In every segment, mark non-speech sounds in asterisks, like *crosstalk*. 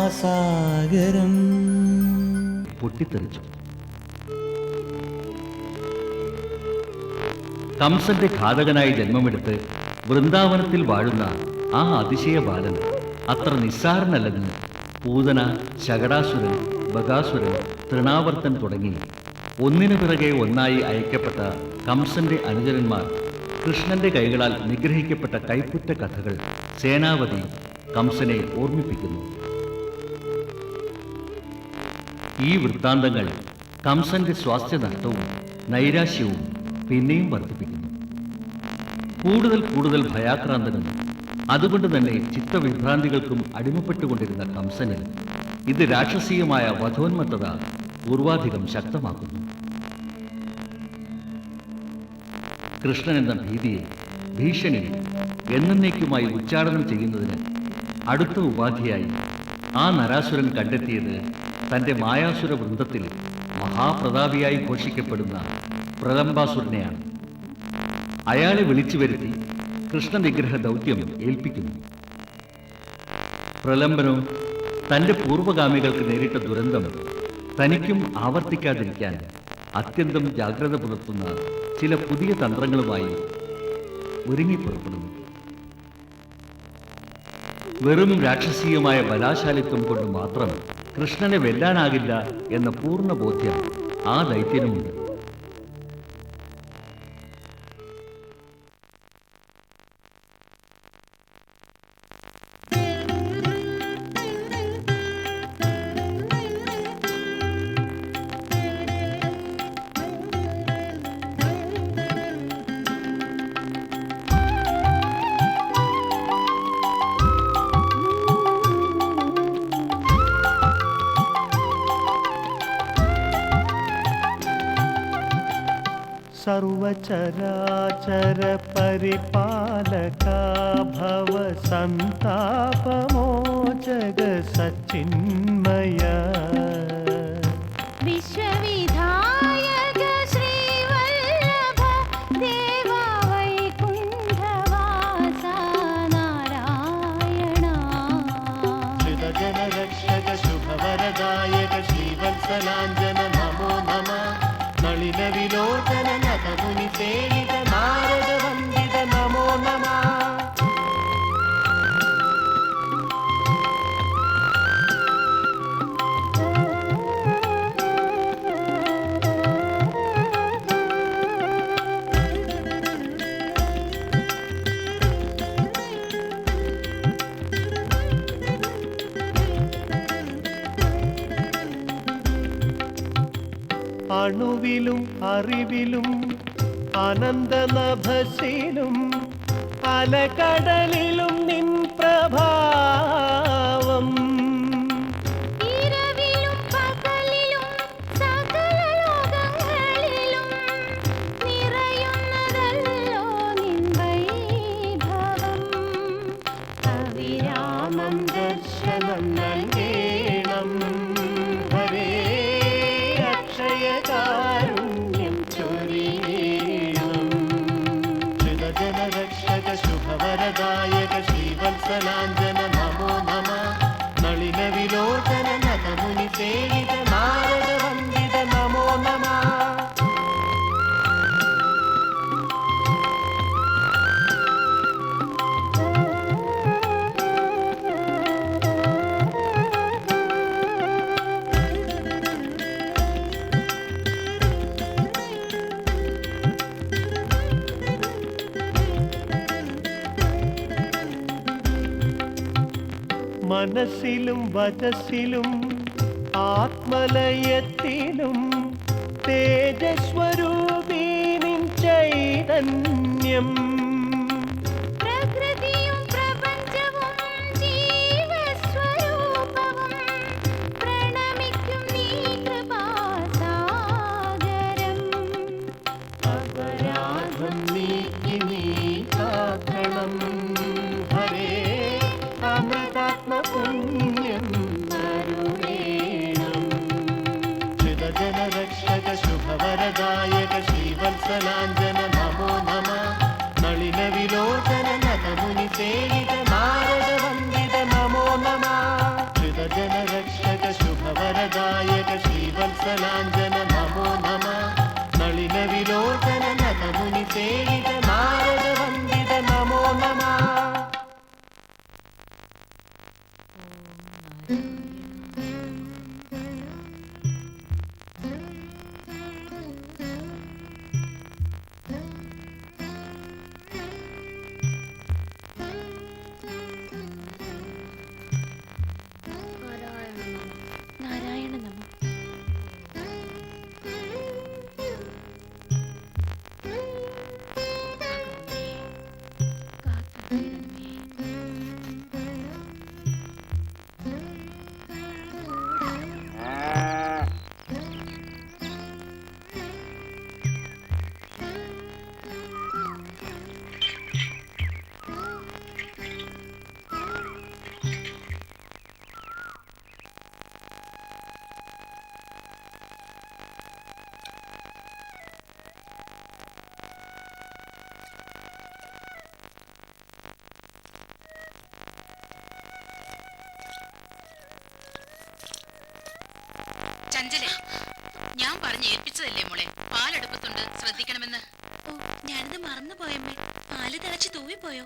കൃഷ്ണകൃപാസാഗരം പൊട്ടിത്തെറിച്ചു. കംസന്റെ ഘാതകനായി ജന്മമെടുത്ത് വൃന്ദാവനത്തിൽ വാഴുന്ന ആ അതിശയ ബാലൻ അത്ര നിസ്സാരനല്ലെന്ന് പൂതന ശകടാസുരൻ ബകാസുരൻ തൃണാവർത്തൻ തുടങ്ങി ഒന്നിനു പിറകെ ഒന്നായി അയക്കപ്പെട്ട കംസന്റെ അനുചരന്മാർ കൃഷ്ണന്റെ കൈകളാൽ നിഗ്രഹിക്കപ്പെട്ട കൈപ്പുറ്റ കഥകൾ സേനാപതി കംസനെ ഓർമ്മിപ്പിക്കുന്നു. ഈ വൃത്താന്തങ്ങൾ കംസന്റെ സ്വാസ്ഥ്യനഷ്ടവും നൈരാശ്യവും പിന്നെയും വർദ്ധിപ്പിക്കുന്നു. കൂടുതൽ കൂടുതൽ ഭയാക്രാന്തനും അതുകൊണ്ട് തന്നെ ചിത്തവിഭ്രാന്തികൾക്കും അടിമപ്പെട്ടുകൊണ്ടിരുന്ന കംസന് ഇത് രാക്ഷസീയമായ വധോന്മത്തത പൂർവാധികം ശക്തമാക്കുന്നു. കൃഷ്ണൻ എന്ന ഭീതിയെ ഭീഷണിനെ എന്നേക്കുമായി ഉച്ചാടനം ചെയ്യുന്നതിന് അടുത്ത ഉപാധിയായി. ആ നരാസുരൻ കണ്ടെത്തിയത് തന്റെ മായാസുര വൃന്ദത്തിൽ മഹാപ്രതാപിയായി ഘോഷിക്കപ്പെടുന്ന പ്രലംബാസുരനെയാണ്. അയാളെ വിളിച്ചു വരുത്തി കൃഷ്ണവിഗ്രഹ ദൗത്യം ഏൽപ്പിക്കുന്നു. പ്രലംബനോ തന്റെ പൂർവഗാമികൾക്ക് നേരിട്ട ദുരന്തം തനിക്കും ആവർത്തിക്കാതിരിക്കാൻ അത്യന്തം ജാഗ്രത പുലർത്തുന്ന ചില പുതിയ തന്ത്രങ്ങളുമായി ഒരുങ്ങിപ്പുറപ്പെടുന്നു. വെറും രാക്ഷസീയമായ ബലാശാലിത്വം കൊണ്ട് മാത്രം കൃഷ്ണനെ വെല്ലാനാകില്ല എന്ന പൂർണ ബോധ്യം ആ ദൈത്യനുമുണ്ട്. सर्वचराचरपरिपालका भव सन्तापमोजगसचिन्मय विश्वविधाय श्रीव देवा वैकुण्ठवासा नारायणाजनरक्षक शुभवरदायक श्रीवत्सलाञ्जन नमो नमः। नलिनविलोचन നതമുനി നാരദ വന്ദിത നമ. അണുവിലും അറിവിലും അനന്തനഭസിലും അലകടലിലും നിൻ പ്രഭാവം മനസ്സിലും വചസ്സിലും ആത്മലയത്തിലും തേജസ്വരൂപീനിൻ ചൈതന്യം Fernando. ചഞ്ചലെ ഞാൻ പറഞ്ഞ് ഏൽപ്പിച്ചതല്ലേ മോളെ? പാലെടുപ്പത്തുണ്ട് ശ്രദ്ധിക്കണമെന്ന്. ഓ ഞാനത് മറന്നുപോയമ്മേ. പാൽ തിളച്ച് തൂവിപ്പോയോ?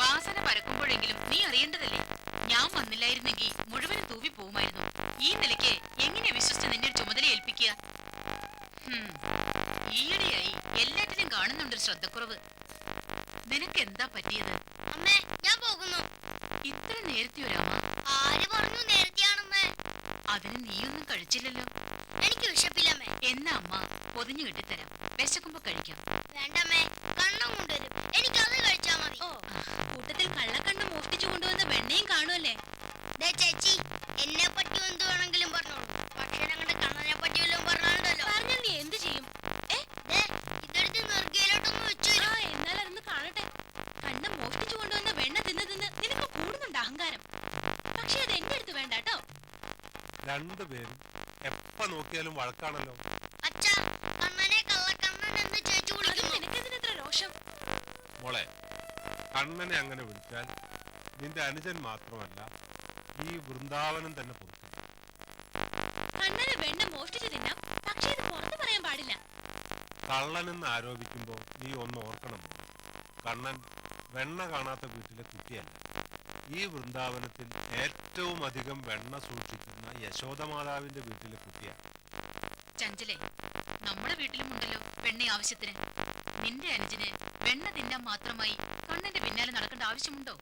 വാസന പരക്കുമ്പോഴെങ്കിലും നീ അറിയേണ്ടതല്ലേ? ഞാൻ വന്നില്ലായിരുന്നെങ്കിൽ മുഴുവനും തൂവി പോകുമായിരുന്നു ഈ നിലയ്ക്ക് എങ്ങനെ വിശ്വസിച്ച് നിന്നെ ഒരു ചുമതല ഏൽപ്പിക്കുക? ഈയിടെയായി എല്ലാറ്റിലും കാണുന്നുണ്ടൊരു ശ്രദ്ധക്കുറവ്. നിനക്ക് എന്താ പറ്റിയത്? അമ്മേ ഞാൻ പോകുന്നു. ഇത്ര നേരത്തെ ഒരമ്മ ആര് പറഞ്ഞു നേരത്തെയാണമ്മേ അതിന് നീയൊന്നും കഴിച്ചില്ലല്ലോ. എനിക്ക് വിശപ്പില്ലമ്മേ എന്നാ അമ്മ പൊതിഞ്ഞു കെട്ടിത്തരാം. വിശക്കുമ്പോ കഴിക്കാം. വേണ്ടമ്മേ കണ്ണം കൊണ്ടുവരും. എനിക്ക് അത് കഴിച്ചാ മതി. ഓ കൂട്ടത്തിൽ കള്ളക്കണ്ണ് മോഷ്ടിച്ചു കൊണ്ടുവന്ന വെണ്ണയും കാണുമല്ലേ ചേച്ചി എന്നെ പറ്റി എന്ത് വേണമെങ്കിലും പറഞ്ഞോളൂ. പക്ഷെ ഞങ്ങളുടെ കണ്ണനെ പറ്റി വല്ലതും പറഞ്ഞാണ്ടല്ലോ പറഞ്ഞാൽ നീ എന്ത് ചെയ്യും? ഇതെടുത്ത് നിർഗയിലോട്ടൊന്ന് വെച്ചു എന്നാൽ അതൊന്ന് കാണട്ടെ കണ്ണ് മോഷ്ടിച്ചു കൊണ്ടുവന്ന വെണ്ണ തിന്ന് തിന്ന് നിനക്ക് കൂടുന്നുണ്ട് അഹങ്കാരം പക്ഷെ അത് എന്റെ അടുത്ത് വേണ്ട കേട്ടോ രണ്ടുപേരും എപ്പ നോക്കിയാലും വഴക്കാണല്ലോ. മോളെ കണ്ണനെ അങ്ങനെ വിളിച്ചാൽ നിന്റെ അനുജൻ മാത്രമല്ല ഈ വൃന്ദാവനം തന്നെ പൊറുക്കും. കണ്ണനെ വെണ്ണ മോഷ്ടിച്ചു തിന്നാം. പക്ഷേ ഇത് പുറത്ത് പറയാൻ പാടില്ല. കള്ളനെന്ന് ആരോപിക്കുമ്പോൾ നീ ഒന്ന് ഓർക്കണം കണ്ണൻ വെണ്ണ കാണാത്ത വീട്ടിലെ കുട്ടിയല്ല. ഈ വൃന്ദാവനത്തിൽ ഏറ്റവും അധികം വെണ്ണ സൂക്ഷിക്കുന്ന യശോദമാതാവിന്റെ വീട്ടിലെ കുട്ടിയാണ്. ചഞ്ചലെ നമ്മുടെ വീട്ടിലും ഉണ്ടല്ലോ വെണ്ണ ആവശ്യത്തിന്. നിന്റെ അനുജന് വെണ്ണ തിന്നാൻ മാത്രമായി കണ്ണന്റെ പിന്നാലെ നടക്കേണ്ട ആവശ്യമുണ്ടോ?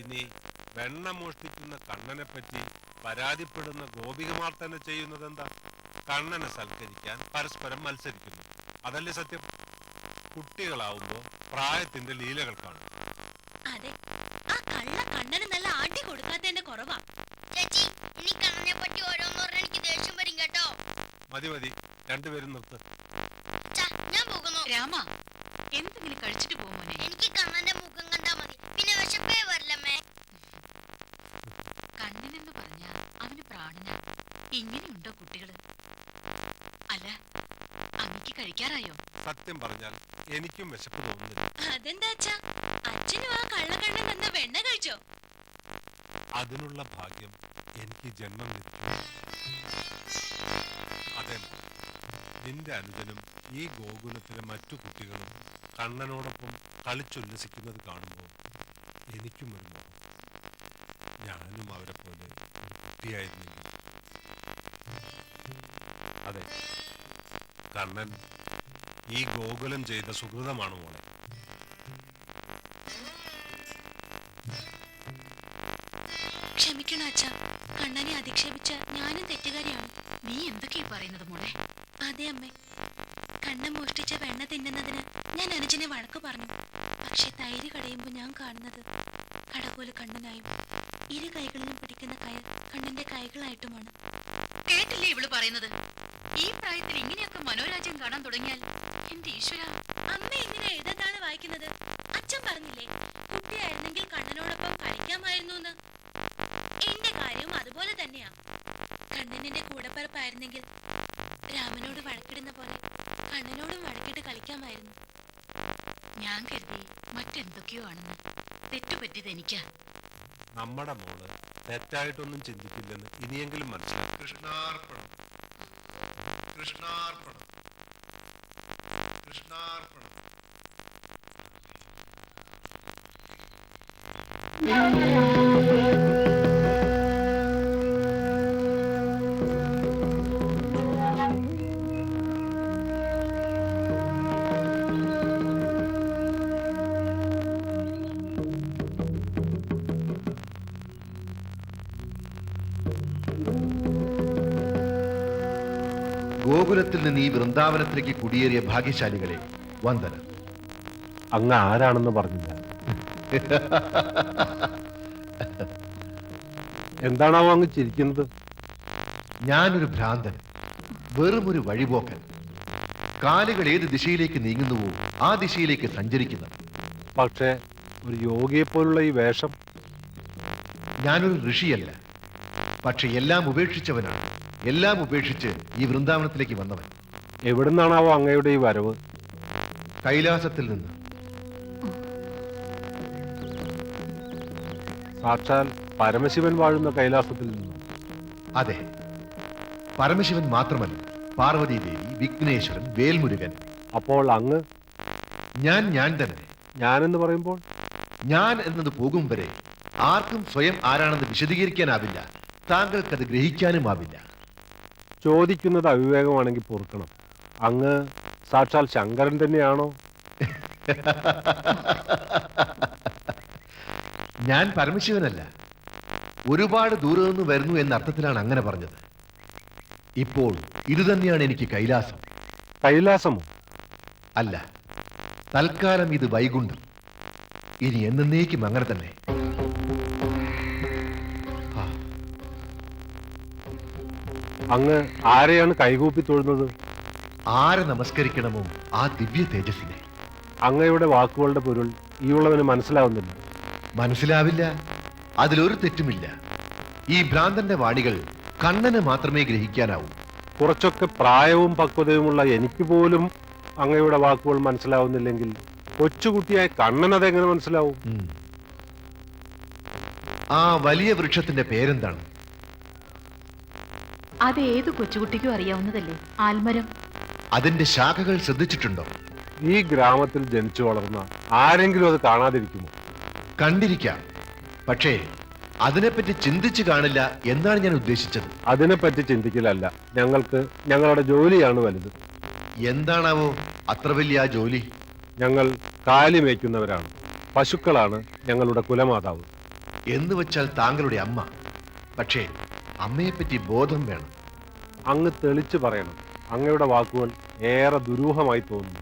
ഇനി വെണ്ണ മോഷ്ടിക്കുന്ന കണ്ണനെ പറ്റി പരാതിപ്പെടുന്ന ഗോപികമാർ തന്നെ ചെയ്യുന്നത് എന്താ കണ്ണനെ സൽക്കരിക്കാൻ പരസ്പരം മത്സരിക്കുന്നു. അതല്ലേ സത്യം? കുട്ടികളാവുമ്പോ പ്രായത്തിന്റെ ലീലകൾ കാണും. അതെ. ആ കള്ള കണ്ണന് നല്ല ആട്ടി കൊടുക്കാത്തതിന്റെ കുറവാ. ചേച്ചി ഇനി കണ്ണനെ പറ്റി ഓരോന്ന് പറഞ്ഞ എനിക്ക് ദേഷ്യം വരും കേട്ടോ. മതി മതി. രണ്ടുപേരും നിർത്ത്. ഞാൻ പോകുന്നു. രാമ എന്തെങ്കിലും കഴിച്ചിട്ട് പോകുമോനെ എനിക്ക് കണ്ണന്റെ മുഖം കണ്ടാ മതി. പിന്നെ വിശപ്പേ വരില്ലമ്മേ. കണ്ണിനെന്ന് പറഞ്ഞ അവന് പ്രാണന. ഇങ്ങനെയുണ്ടോ കുട്ടികൾ? അല്ല അങ്ങക്ക് കഴിക്കാറായോ? സത്യം പറഞ്ഞാൽ എനിക്കും വിശപ്പ് തോന്നുന്നില്ല. അതെന്താ അച്ഛാ അച്ഛനും ആ കള്ളക്കണ്ണൻ തന്ന കഴിച്ചോ അതിനുള്ള ഭാഗ്യം എനിക്ക് ജന്മം ലഭിച്ചു. അതെ നിന്റെ അനുജനും ഈ ഗോകുലത്തിലെ മറ്റു കുട്ടികളും കണ്ണനോടൊപ്പം കളിച്ചുല്ലസിക്കുന്നത് കാണുമ്പോൾ എനിക്കും ഒരു മോഹം. ഞാനും അവരെ പോലെ കുട്ടിയായിരുന്നില്ല. അതെ കണ്ണൻ ഈ ഗോകുലം ചെയ്ത സുഹൃതമാണ് മോളെ? ക്ഷമിക്കണം അച്ഛ. കണ്ണനെ അധിക്ഷേപിച്ച ഞാനും തെറ്റുകാരിയാണ്. നീ എന്തൊക്കെയാ പറയുന്നത് മോളെ? അതെ അമ്മേ. കണ്ണൻ മോഷ്ടിച്ച വെണ്ണ തിന്നുന്നതിന് ഞാൻ അനുജനെ വഴക്കു പറഞ്ഞു. പക്ഷെ തൈര് കടയുമ്പോൾ ഞാൻ കാണുന്നത് കടകോൽ കണ്ണനായും ഇരു കൈകളിലും പിടിക്കുന്ന കയർ കണ്ണന്റെ കൈകളായിട്ടുമാണ്. കേട്ടില്ലേ ഇവൾ പറയുന്നത്? ഈ പ്രായത്തിൽ ഇങ്ങനെയൊക്കെ മനോരാജ്യം കാണാൻ തുടങ്ങിയാൽ എന്റെ ഈശ്വര അമ്മ ഇങ്ങനെ എഴുതാതാണ് വായിക്കുന്നത്? അച്ഛൻ പറഞ്ഞില്ലേ കുട്ടിയായിരുന്നെങ്കിൽ തന്നെയാ. കണ്ണനിന്റെ കൂടപ്പറപ്പായിരുന്നെങ്കിൽ രാമനോട് വഴക്കിടുന്ന പോലെ കണ്ണനോടും വഴക്കിട്ട് കളിക്കാമായിരുന്നു. ഞാൻ കരുതി മറ്റെന്തൊക്കെയോ ആണെന്ന്. തെറ്റുപറ്റിയത് എനിക്കാ. നമ്മുടെ മോൾ തെറ്റായിട്ടൊന്നും ചിന്തിക്കില്ലെന്ന് ഇനിയെങ്കിലും മനസ്സിലാക്കും കൃഷ്ണാർപ്പണം. കൃഷ്ണാർപ്പണം. കൃഷ്ണാർപ്പണം. Yeah. വൃന്ദാവനത്തിലേക്ക് കുടിയേറിയ ഭാഗ്യശാലികളെ വന്ദന. അങ്ങ് ആരാണെന്ന് പറഞ്ഞില്ല. എന്താണാവോ അങ്ങ് ചിരിക്കുന്നത്? ഞാനൊരു ഭ്രാന്തൻ വെറും ഒരു വഴിപോക്കൻ. കാലുകൾ ഏത് ദിശയിലേക്ക് നീങ്ങുന്നുവോ ആ ദിശയിലേക്ക് സഞ്ചരിക്കുന്നു. പക്ഷേ ഒരു യോഗിയെ പോലുള്ള ഈ വേഷം. ഞാനൊരു ഋഷിയല്ല പക്ഷെ എല്ലാം ഉപേക്ഷിച്ചവനാണ്. എല്ലാം ഉപേക്ഷിച്ച് ഈ വൃന്ദാവനത്തിലേക്ക് വന്നവൻ. എവിടുന്നാണാവോ അങ്ങയുടെ ഈ വരവ്? കൈലാസത്തിൽ നിന്ന്. സാക്ഷാൽ പരമശിവൻ വാഴുന്ന കൈലാസത്തിൽ നിന്ന്? അതെ. പരമശിവൻ മാത്രമല്ല പാർവതി ദേവി വിഘ്നേശ്വരൻ വേൽമുരുകൻ. അപ്പോൾ അങ്ങ്? ഞാൻ ഞാൻ തന്നെ. ഞാൻ എന്ന് പറയുമ്പോൾ? ഞാൻ എന്നത് പോകും വരെ ആർക്കും സ്വയം ആരാണെന്ന് വിശദീകരിക്കാനാവില്ല. താങ്കൾക്കത് ഗ്രഹിക്കാനുമാവില്ല. ചോദിക്കുന്നത് അവിവേകമാണെങ്കിൽ പൊറുക്കണം. അങ്ങ് സാക്ഷാൽ ശങ്കരൻ തന്നെയാണോ? ഞാൻ പരമശിവനല്ല. ഒരുപാട് ദൂരെ നിന്ന് വരുന്നു എന്ന അർത്ഥത്തിലാണ് അങ്ങനെ പറഞ്ഞത്. ഇപ്പോൾ ഇത് തന്നെയാണ് എനിക്ക് കൈലാസം. കൈലാസമോ? അല്ല. തൽക്കാലം ഇത് വൈകുണ്ഠം. ഇനി എന്നേക്കും അങ്ങനെ തന്നെ. അങ്ങ് ആരെയാണ് കൈകൂപ്പി തൊഴുന്നത്? ആരെ നമസ്കരിക്കണമോ ആ ദിവ്യ തേജസ്സിനെ? അങ്ങയുടെ വാക്കുകളുടെ പൊരുൾ ഈ ഉള്ളവന് മനസ്സിലാവുന്നില്ല. മനസ്സിലാവില്ല. അതിലൊരു തെറ്റുമില്ല. ഈ ഭ്രാന്തന്റെ വാണികൾ കണ്ണന് മാത്രമേ ഗ്രഹിക്കാനാവൂ. കുറച്ചൊക്കെ പ്രായവും പക്വതയുമുള്ള എനിക്ക് പോലും അങ്ങയുടെ വാക്കുകൾ മനസ്സിലാവുന്നില്ലെങ്കിൽ കൊച്ചുകുട്ടിയായ കണ്ണൻ അതെങ്ങനെ മനസ്സിലാവും? ആ വലിയ വൃക്ഷത്തിന്റെ പേരെന്താണ്? അത് ഏത് കൊച്ചുകുട്ടിക്കും അറിയാവുന്നതല്ലേ? ആൽമരം. അതിന്റെ ശാഖകൾ ശ്രദ്ധിച്ചിട്ടുണ്ടോ? ഈ ഗ്രാമത്തിൽ ജനിച്ചു വളർന്ന ആരെങ്കിലും അത് കാണാതിരിക്കുമോ? കണ്ടിരിക്കാം. പക്ഷേ അതിനെപ്പറ്റി ചിന്തിച്ചു കാണില്ല എന്നാണ് ഞാൻ ഉദ്ദേശിച്ചത്. അതിനെപ്പറ്റി ചിന്തിക്കലല്ല. ഞങ്ങൾക്ക് ഞങ്ങളുടെ ജോലിയാണ് വലുത്. എന്താണാവോ അത്ര വലിയ ആ ജോലി? ഞങ്ങൾ കാലി മേയ്ക്കുന്നവരാണ്. പശുക്കളാണ് ഞങ്ങളുടെ കുലമാതാവ്. എന്ന് വെച്ചാൽ താങ്കളുടെ അമ്മ. പക്ഷേ അമ്മയെപ്പറ്റി ബോധം വേണം. അങ്ങ് തെളിച്ചു പറയണം. അങ്ങയുടെ വാക്കുകൾ ഏറെ ദുരൂഹമായി തോന്നുന്നു.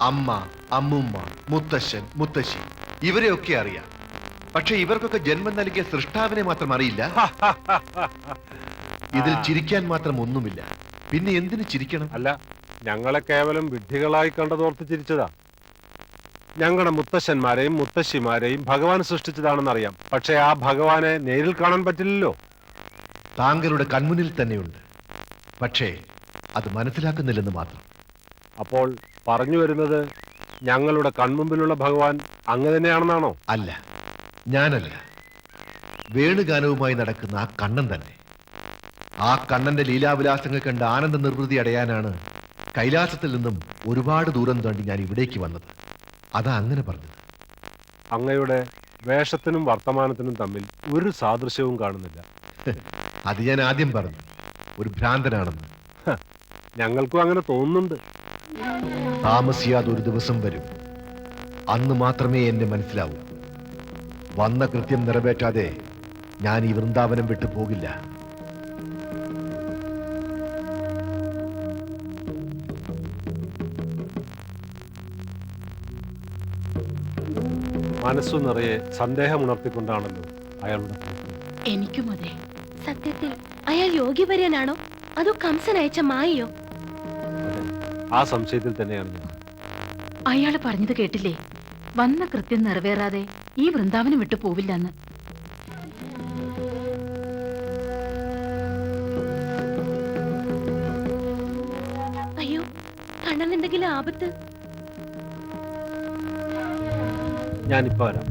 അമ്മ അമ്മുമ്മ മുത്തശ്ശൻ മുത്തശ്ശി ഇവരെയൊക്കെ അറിയാം. പക്ഷെ ഇവർക്കൊക്കെ ജന്മം നൽകിയ സൃഷ്ടാവിനെ മാത്രം അറിയില്ല. *laughs* ഇതിൽ ചിരിക്കാൻ മാത്രം ഒന്നുമില്ല. പിന്നെ എന്തിനു ചിരിക്കണം? അല്ല ഞങ്ങളെ കേവലം വിഡ്ഢികളായി കണ്ടതോർത്ത് ചിരിച്ചതാ. ഞങ്ങളുടെ മുത്തശ്ശന്മാരെയും മുത്തശ്ശിമാരെയും ഭഗവാൻ സൃഷ്ടിച്ചതാണെന്നറിയാം. പക്ഷെ ആ ഭഗവാനെ നേരിൽ കാണാൻ പറ്റില്ലല്ലോ. താങ്കളുടെ കൺമുന്നിൽ തന്നെയുണ്ട്. പക്ഷേ അത് മനസ്സിലാക്കുന്നില്ലെന്ന് മാത്രം. അപ്പോൾ പറഞ്ഞു വരുന്നത് ഞങ്ങളുടെ കൺമുമ്പിലുള്ള ഭഗവാൻ അങ്ങ് തന്നെയാണെന്നാണോ? അല്ല ഞാനല്ല. വേണുഗാനവുമായി നടക്കുന്ന ആ കണ്ണൻ തന്നെ. ആ കണ്ണന്റെ ലീലാവിലാസങ്ങൾ കണ്ട് ആനന്ദ നിർവൃതി അടയാനാണ് കൈലാസത്തിൽ നിന്നും ഒരുപാട് ദൂരം താണ്ടി ഞാൻ ഇവിടേക്ക് വന്നത്. അതാ അങ്ങനെ പറഞ്ഞത്. അങ്ങയുടെ വേഷത്തിനും വർത്തമാനത്തിനും തമ്മിൽ ഒരു സാദൃശ്യവും കാണുന്നില്ല. അത് ഞാൻ ആദ്യം പറഞ്ഞു. ഒരു ഭ്രാന്തനാണെന്ന്. ഞങ്ങൾക്കും അങ്ങനെ തോന്നുന്നുണ്ട്. താമസിയാതെ ഒരു ദിവസം വരും. അന്ന് മാത്രമേ എന്നെ മനസ്സിലാവൂ. വന്ന കൃത്യം നിറവേറ്റാതെ ഞാൻ ഈ വൃന്ദാവനം വിട്ടു പോകില്ല. മനസ്സു നിറയെ സന്ദേഹം ഉണർത്തിക്കൊണ്ടാണല്ലോ അയാളുടെ. എനിക്കും അതെ സത്യത്തിൽ അയാൾ യോഗ്യപര്യനാണോ? അതോ കംസൻ അയച്ച മായയോ? ആ സംശയത്തിൽ തന്നെയാണ് ഞാൻ. അയാൾ പറഞ്ഞത് കേട്ടില്ലേ? വന്ന കൃത്യം നിറവേറാതെ ഈ വൃന്ദാവനം വിട്ടു പോവില്ലെന്ന്. അയ്യോ കണ്ണനെന്തെങ്കിലും ആപത്ത്? ഞാനിപ്പോ വരാം.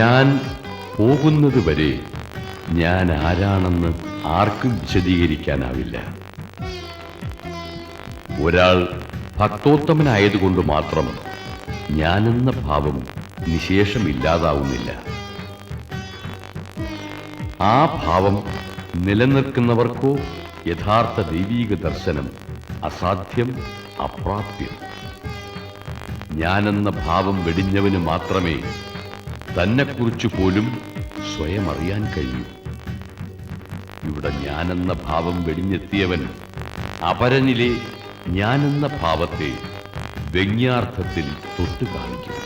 ഞാൻ പോകുന്നത് വരെ ഞാൻ ആരാണെന്ന് ആർക്കും വിശദീകരിക്കാനാവില്ല. ഒരാൾ ഭക്തോത്തമനായതുകൊണ്ട് മാത്രം ഞാനെന്ന ഭാവം നിശേഷമില്ലാതാവുന്നില്ല. ആ ഭാവം നിലനിൽക്കുന്നവർക്കോ യഥാർത്ഥ ദൈവീക ദർശനം അസാധ്യം അപ്രാപ്യം. ഞാനെന്ന ഭാവം വെടിഞ്ഞവന് മാത്രമേ തന്നെക്കുറിച്ച് പോലും സ്വയം അറിയാൻ കഴിയും ഇവിടെ ഞാനെന്ന ഭാവം വെടിഞ്ഞെത്തിയവൻ അപരനിലെ ഞാനെന്ന ഭാവത്തെ വ്യംഗ്യാർത്ഥത്തിൽ തൊട്ടു കാണിക്കും